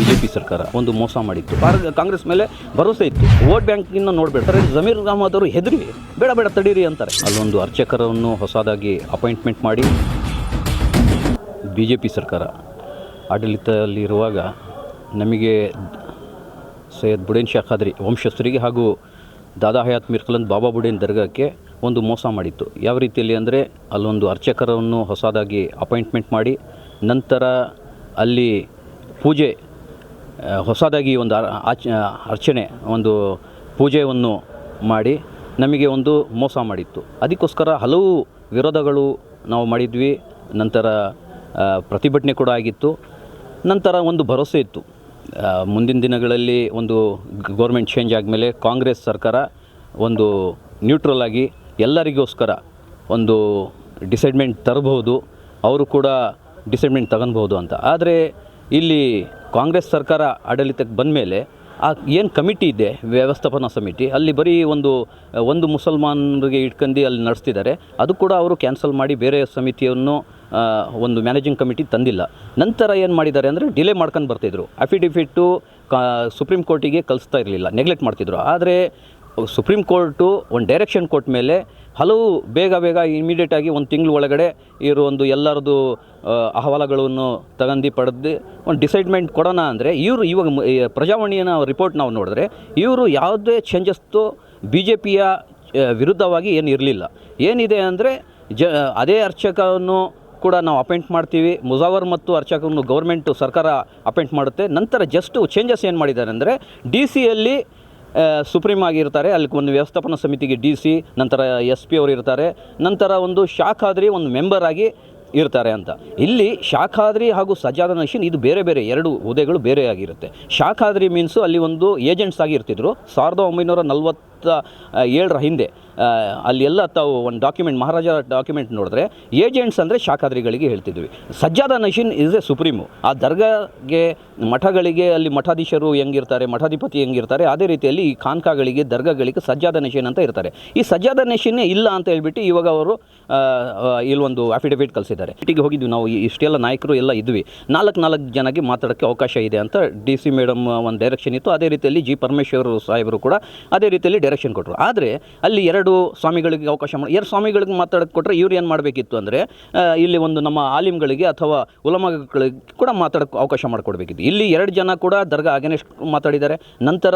B J P ಸರ್ಕಾರ ಒಂದು ಮೋಸ ಮಾಡಿತ್ತು. ಭಾರತ ಕಾಂಗ್ರೆಸ್ ಮೇಲೆ ಭರವಸೆ ಇತ್ತು. ವೋಟ್ ಬ್ಯಾಂಕಿನ ನೋಡ್ಬೇಡ್ತಾರೆ ಜಮೀರ್ ಅಹಮದ್ ಅವರು ಹೆದರಿ ಬೇಡ ಬೇಡ, ತಡೀರಿ ಅಂತಾರೆ. ಅಲ್ಲೊಂದು ಅರ್ಚಕರನ್ನು ಹೊಸದಾಗಿ ಅಪಾಯಿಂಟ್ಮೆಂಟ್ ಮಾಡಿ ಬಿ ಜೆ ಪಿ ಸರ್ಕಾರ ಆಡಳಿತದಲ್ಲಿರುವಾಗ ನಮಗೆ ಸೈಯದ್ ಬುಡೇನ್ ಶಾ ಖಾದ್ರಿ ವಂಶಸ್ಥರಿಗೆ ಹಾಗೂ ದಾದಾ ಹಯಾತ್ ಮಿರ್ಕಲಂದ್ ಬಾಬಾ ಬುಡೇನ್ ದರ್ಗಾಕ್ಕೆ ಒಂದು ಮೋಸ ಮಾಡಿತ್ತು. ಯಾವ ರೀತಿಯಲ್ಲಿ ಅಂದರೆ ಅಲ್ಲೊಂದು ಅರ್ಚಕರನ್ನು ಹೊಸದಾಗಿ ಅಪಾಯಿಂಟ್ಮೆಂಟ್ ಮಾಡಿ ನಂತರ ಅಲ್ಲಿ ಪೂಜೆ ಹೊಸದಾಗಿ ಒಂದು ಆಚ ಅರ್ಚನೆ, ಒಂದು ಪೂಜೆಯನ್ನು ಮಾಡಿ ನಮಗೆ ಒಂದು ಮೋಸ ಮಾಡಿತ್ತು. ಅದಕ್ಕೋಸ್ಕರ ಹಲವು ವಿರೋಧಗಳು ನಾವು ಮಾಡಿದ್ವಿ. ನಂತರ ಪ್ರತಿಭಟನೆ ಕೂಡ ಆಗಿತ್ತು. ನಂತರ ಒಂದು ಭರವಸೆ ಇತ್ತು. ಮುಂದಿನ ದಿನಗಳಲ್ಲಿ ಒಂದು ಗೌರ್ಮೆಂಟ್ ಚೇಂಜ್ ಆದಮೇಲೆ ಕಾಂಗ್ರೆಸ್ ಸರ್ಕಾರ ಒಂದು ನ್ಯೂಟ್ರಲ್ ಆಗಿ ಎಲ್ಲರಿಗೋಸ್ಕರ ಒಂದು ಡಿಸೈಡ್ಮೆಂಟ್ ತರಬಹುದು. ಅವರು ಕೂಡ ಡಿಸೈಡ್ಮೆಂಟ್ ತಗೊಳ್ಬೋದು ಅಂತ. ಆದರೆ ಇಲ್ಲಿ ಕಾಂಗ್ರೆಸ್ ಸರ್ಕಾರ ಆಡಳಿತಕ್ಕೆ ಬಂದ ಮೇಲೆ ಆ ಏನು ಕಮಿಟಿ ಇದೆ, ವ್ಯವಸ್ಥಾಪನಾ ಸಮಿತಿ, ಅಲ್ಲಿ ಬರೀ ಒಂದು ಒಂದು ಮುಸಲ್ಮಾನರಿಗೆ ಇಟ್ಕೊಂಡು ಅಲ್ಲಿ ನಡೆಸ್ತಿದ್ದಾರೆ. ಅದು ಕೂಡ ಅವರು ಕ್ಯಾನ್ಸಲ್ ಮಾಡಿ ಬೇರೆ ಸಮಿತಿಯನ್ನು ಒಂದು ಮ್ಯಾನೇಜಿಂಗ್ ಕಮಿಟಿ ತಂದಿಲ್ಲ. ನಂತರ ಏನು ಮಾಡಿದ್ದಾರೆ ಅಂದರೆ ಡಿಲೇ ಮಾಡ್ಕೊಂಡು ಬರ್ತಿದ್ರು. ಅಫಿಡಿಫಿಟ್ಟು ಕಾ ಸುಪ್ರೀಂ ಕೋರ್ಟಿಗೆ ಕಲಿಸ್ತಾ ಇರಲಿಲ್ಲ ನೆಗ್ಲೆಕ್ಟ್ ಮಾಡ್ತಿದ್ರು. ಆದರೆ ಸುಪ್ರೀಂ ಕೋರ್ಟು ಒಂದು ಡೈರೆಕ್ಷನ್ ಕೊಟ್ಟ ಮೇಲೆ ಹಲವು ಬೇಗ ಬೇಗ ಇಮಿಡಿಯೇಟಾಗಿ ಒಂದು ತಿಂಗಳ ಒಳಗಡೆ ಇರೋ ಒಂದು ಎಲ್ಲರದು ಅಹವಾಲುಗಳನ್ನು ತಗೊಂಡು ಪಡೆದು ಒಂದು ಡಿಸೈಡ್ಮೆಂಟ್ ಕೊಡೋಣ ಅಂದರೆ ಇವರು ಇವಾಗ ಪ್ರಜಾವಾಣಿಯನ್ನು ರಿಪೋರ್ಟ್ ನಾವು ನೋಡಿದ್ರೆ ಇವರು ಯಾವುದೇ ಚೇಂಜಸ್ತು ಬಿ ಜೆ ಪಿಯ ವಿರುದ್ಧವಾಗಿ ಏನು ಇರಲಿಲ್ಲ. ಏನಿದೆ ಅಂದರೆ ಜ, ಅದೇ ಅರ್ಚಕವನ್ನು ಕೂಡ ನಾವು ಅಪಾಯಿಂಟ್ ಮಾಡ್ತೀವಿ. ಮುಜಾವರ್ ಮತ್ತು ಅರ್ಚಕರನ್ನು ಗೌರ್ಮೆಂಟು ಸರ್ಕಾರ ಅಪಾಯಿಂಟ್ ಮಾಡುತ್ತೆ. ನಂತರ ಜಸ್ಟ್ ಚೇಂಜಸ್ ಏನು ಮಾಡಿದ್ದಾರೆ ಅಂದರೆ ಡಿ ಸಿಯಲ್ಲಿ ಸುಪ್ರೀಂ ಆಗಿರ್ತಾರೆ. ಅಲ್ಲಿ ಒಂದು ವ್ಯವಸ್ಥಾಪನಾ ಸಮಿತಿಗೆ ಡಿ ಸಿ ನಂತರ ಎಸ್ ಪಿ ಅವರು ಇರ್ತಾರೆ. ನಂತರ ಒಂದು ಶಾಖಾದ್ರಿ ಒಂದು ಮೆಂಬರ್ ಆಗಿ ಇರ್ತಾರೆ ಅಂತ. ಇಲ್ಲಿ ಶಾಖಾದ್ರಿ ಹಾಗೂ ಸಜಾದ ನಶೀನ್ ಇದು ಬೇರೆ ಬೇರೆ, ಎರಡು ಹುದ್ದೆಗಳು ಬೇರೆ ಆಗಿರುತ್ತೆ. ಶಾಖಾದ್ರಿ ಮೀನ್ಸು ಅಲ್ಲಿ ಒಂದು ಏಜೆಂಟ್ಸ್ ಆಗಿ ಇರ್ತಿದ್ರು. ಸಾವಿರದ ಒಂಬೈನೂರ ನಲವತ್ತ ಏಳರ ಹಿಂದೆ. ಆ, ಅಲ್ಲಿ ಎಲ್ಲ ತಾವು ಒಂದು ಡಾಕ್ಯುಮೆಂಟ್ ಮಹಾರಾಜ ಡಾಕ್ಯುಮೆಂಟ್ ನೋಡಿದ್ರೆ ಏಜೆಂಟ್ಸ್ ಅಂದರೆ ಶಾಖಾದ್ರಿಗಳಿಗೆ ಹೇಳ್ತಿದ್ವಿ. ಸಜ್ಜಾದ ನಶೀನ್ ಇಸ್ ಎ ಸುಪ್ರೀಮು ಆ ದರ್ಗಾಗೆ ಮಠಗಳಿಗೆ ಅಲ್ಲಿ ಮಠಾಧೀಶರು ಹೆಂಗಿರ್ತಾರೆ ಮಠಾಧಿಪತಿ ಹೆಂಗಿರ್ತಾರೆ ಅದೇ ರೀತಿಯಲ್ಲಿ ಈ ಖಾನ್ಕಾಗಳಿಗೆ ದರ್ಗಾಗಳಿಗೆ ಸಜ್ಜಾದ ನಶೀನ್ ಅಂತ ಇರ್ತಾರೆ. ಈ ಸಜ್ಜಾದ ನಶೀನೇ ಇಲ್ಲ ಅಂತ ಹೇಳ್ಬಿಟ್ಟು ಇವಾಗ ಅವರು ಇಲ್ಲೊಂದು ಅಫಿಡವಿಟ್ ಕಳಿಸಿದ್ದಾರೆ. ಇಟ್ಟಿಗೆ ಹೋಗಿದ್ವಿ ನಾವು ಇಷ್ಟೆಲ್ಲ ನಾಯಕರು ಎಲ್ಲ ಇದ್ವಿ. ನಾಲ್ಕು ನಾಲ್ಕು ಜನಕ್ಕೆ ಮಾತಾಡೋಕ್ಕೆ ಅವಕಾಶ ಇದೆ ಅಂತ ಡಿ ಸಿ ಮೇಡಮ್ ಒಂದು ಡೈರೆಕ್ಷನ್ ಇತ್ತು. ಅದೇ ರೀತಿಯಲ್ಲಿ ಜಿ ಪರಮೇಶ್ವರ್ ಸಾಹೇಬರು ಕೂಡ ಅದೇ ರೀತಿಯಲ್ಲಿ ಡೈರೆಕ್ಷನ್ ಕೊಟ್ಟರು ಆದರೆ ಅಲ್ಲಿ ಎರಡು ಸ್ವಾಮಿಗಳಿಗೆ ಅವಕಾಶ ಮಾಡಿ, ಎರಡು ಸ್ವಾಮಿಗಳಿಗೆ ಮಾತಾಡಕ್ಕೆ ಕೊಟ್ಟರೆ ಇವ್ರು ಏನು ಮಾಡಬೇಕಿತ್ತು ಅಂದರೆ ಇಲ್ಲಿ ಒಂದು ನಮ್ಮ ಆಲಿಮ್ಗಳಿಗೆ ಅಥವಾ ಉಲಮಗಳಿಗೆ ಕೂಡ ಮಾತಾಡೋಕ್ಕೆ ಅವಕಾಶ ಮಾಡಿಕೊಡ್ಬೇಕಿತ್ತು. ಇಲ್ಲಿ ಎರಡು ಜನ ಕೂಡ ದರ್ಗಾ ಅಗೇನೆಸ್ಟ್ ಮಾತಾಡಿದ್ದಾರೆ. ನಂತರ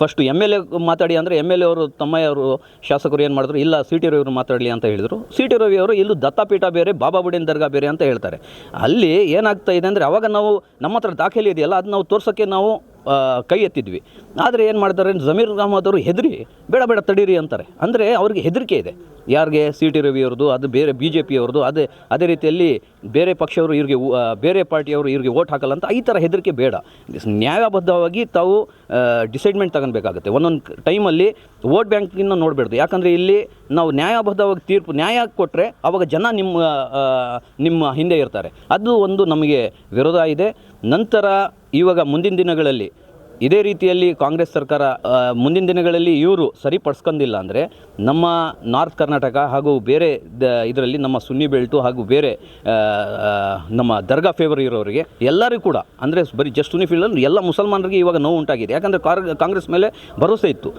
ಫಸ್ಟು ಎಂ ಎಲ್ ಎ ಮಾತಾಡಿ ಅಂದರೆ ಎಂ ಎಲ್ ಎ ಅವರು ತಮ್ಮಯ್ಯವರು, ಶಾಸಕರು ಏನು ಮಾಡಿದ್ರು, ಇಲ್ಲ ಸಿ ಟಿ ರವಿಯವರು ಮಾತಾಡಲಿ ಅಂತ ಹೇಳಿದರು. ಸಿ ಟಿ ರವಿ ಅವರು ಇಲ್ಲೂ ದತ್ತಾಪೀಠ ಬೇರೆ, ಬಾಬಾ ಬುಡೇನ್ ದರ್ಗಾ ಬೇರೆ ಅಂತ ಹೇಳ್ತಾರೆ. ಅಲ್ಲಿ ಏನಾಗ್ತಾ ಇದೆ ಅಂದರೆ ಅವಾಗ ನಾವು ನಮ್ಮ ಹತ್ರ ದಾಖಲೆ ಇದೆಯಲ್ಲ ಅದು ನಾವು ತೋರ್ಸೋಕ್ಕೆ ನಾವು ಕೈ ಎತ್ತಿದ್ವಿ. ಆದರೆ ಏನು ಮಾಡ್ತಾರೆ? ಜಮೀರ್ ಅವರು ಹೆದರಿ, ಬೇಡ ಬೇಡ, ತಡೀರಿ ಅಂತಾರೆ. ಅಂದರೆ ಅವ್ರಿಗೆ ಹೆದರಿಕೆ ಇದೆ. ಯಾರಿಗೆ? ಸಿ ಟಿ ರವಿ ಅವ್ರದ್ದು ಅದು ಬೇರೆ ಬಿ ಜೆ ಪಿಯವ್ರದ್ದು ಅದೇ ಅದೇ ರೀತಿಯಲ್ಲಿ ಬೇರೆ ಪಕ್ಷವರು ಇವ್ರಿಗೆ ಬೇರೆ ಪಾರ್ಟಿಯವರು ಇವ್ರಿಗೆ ಓಟ್ ಹಾಕಲ್ಲ ಅಂತ ಈ ಥರ ಹೆದರಿಕೆ ಬೇಡ. ನ್ಯಾಯಬದ್ಧವಾಗಿ ತಾವು ಡಿಸೈಡ್ಮೆಂಟ್ ತಗೊಳ್ಬೇಕಾಗುತ್ತೆ ಒಂದೊಂದು ಟೈಮಲ್ಲಿ ವೋಟ್ ಬ್ಯಾಂಕಿನ ನೋಡಬೇಡ್ದು. ಯಾಕಂದರೆ ಇಲ್ಲಿ ನಾವು ನ್ಯಾಯಬದ್ಧವಾಗಿ ತೀರ್ಪು, ನ್ಯಾಯ ಕೊಟ್ಟರೆ ಅವಾಗ ಜನ ನಿಮ್ಮ ನಿಮ್ಮ ಹಿಂದೆ ಇರ್ತಾರೆ. ಅದು ಒಂದು ನಮಗೆ ವಿರೋಧ ಇದೆ. ನಂತರ ಇವಾಗ ಮುಂದಿನ ದಿನಗಳಲ್ಲಿ ಇದೇ ರೀತಿಯಲ್ಲಿ ಕಾಂಗ್ರೆಸ್ ಸರ್ಕಾರ ಮುಂದಿನ ದಿನಗಳಲ್ಲಿ ಇವರು ಸರಿಪಡಿಸ್ಕೊಂಡಿಲ್ಲ ಅಂದರೆ ನಮ್ಮ ನಾರ್ತ್ ಕರ್ನಾಟಕ ಹಾಗೂ ಬೇರೆ ದ, ಇದರಲ್ಲಿ ನಮ್ಮ ಸುನ್ನಿ ಬೆಲ್ಟು ಹಾಗೂ ಬೇರೆ ನಮ್ಮ ದರ್ಗಾ ಫೇವರ್ ಇರೋರಿಗೆ ಎಲ್ಲರೂ ಕೂಡ, ಅಂದರೆ ಬರೀ ಜಸ್ಟ್ ಸುನ್ನಿ ಫೀಲ್ಡಲ್ಲಿ ಎಲ್ಲ ಮುಸಲ್ಮಾನರಿಗೆ ಇವಾಗ ನೋವು ಉಂಟಾಗಿದೆ. ಯಾಕಂದರೆ ಕಾಂಗ್ರೆಸ್ ಮೇಲೆ ಭರವಸೆ ಇತ್ತು.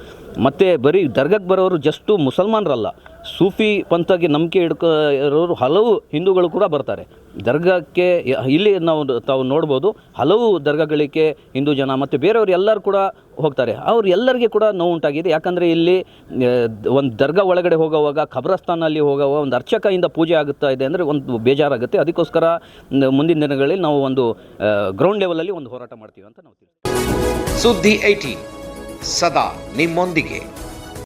ಮತ್ತು ಬರೀ ದರ್ಗಕ್ಕೆ ಬರೋರು ಜಸ್ಟು ಮುಸಲ್ಮಾನರಲ್ಲ. ಸೂಫಿ ಪಂಥಕ್ಕೆ ನಂಬಿಕೆ ಇಡ್ಕೋ ಇರೋರು ಹಲವು ಹಿಂದೂಗಳು ಕೂಡ ಬರ್ತಾರೆ. ದರ್ಗಕ್ಕೆ ಇಲ್ಲಿ ನಾವು ತಾವು ನೋಡ್ಬೋದು ಹಲವು ದರ್ಗಗಳಿಗೆ ಹಿಂದೂ ಜನ ಮತ್ತು ಬೇರೆಯವರು ಎಲ್ಲರೂ ಕೂಡ ಹೋಗ್ತಾರೆ. ಅವ್ರು ಎಲ್ಲರಿಗೆ ಕೂಡ ನೋವು ಉಂಟಾಗಿದೆ. ಯಾಕಂದರೆ ಇಲ್ಲಿ ಒಂದು ದರ್ಗಾ ಒಳಗಡೆ ಹೋಗುವಾಗ ಖಬ್ರಸ್ತಾನಲ್ಲಿ ಹೋಗುವ ಒಂದು ಅರ್ಚಕೆಯಿಂದ ಪೂಜೆ ಆಗುತ್ತಾ ಇದೆ ಅಂದರೆ ಒಂದು ಬೇಜಾರಾಗುತ್ತೆ. ಅದಕ್ಕೋಸ್ಕರ ಮುಂದಿನ ದಿನಗಳಲ್ಲಿ ನಾವು ಒಂದು ಗ್ರೌಂಡ್ ಲೆವೆಲಲ್ಲಿ ಒಂದು ಹೋರಾಟ ಮಾಡ್ತೀವಿ ಅಂತ ನಾವು ಸುದ್ದಿ ಏಟಿ ಸದಾ ನಿಮ್ಮೊಂದಿಗೆ.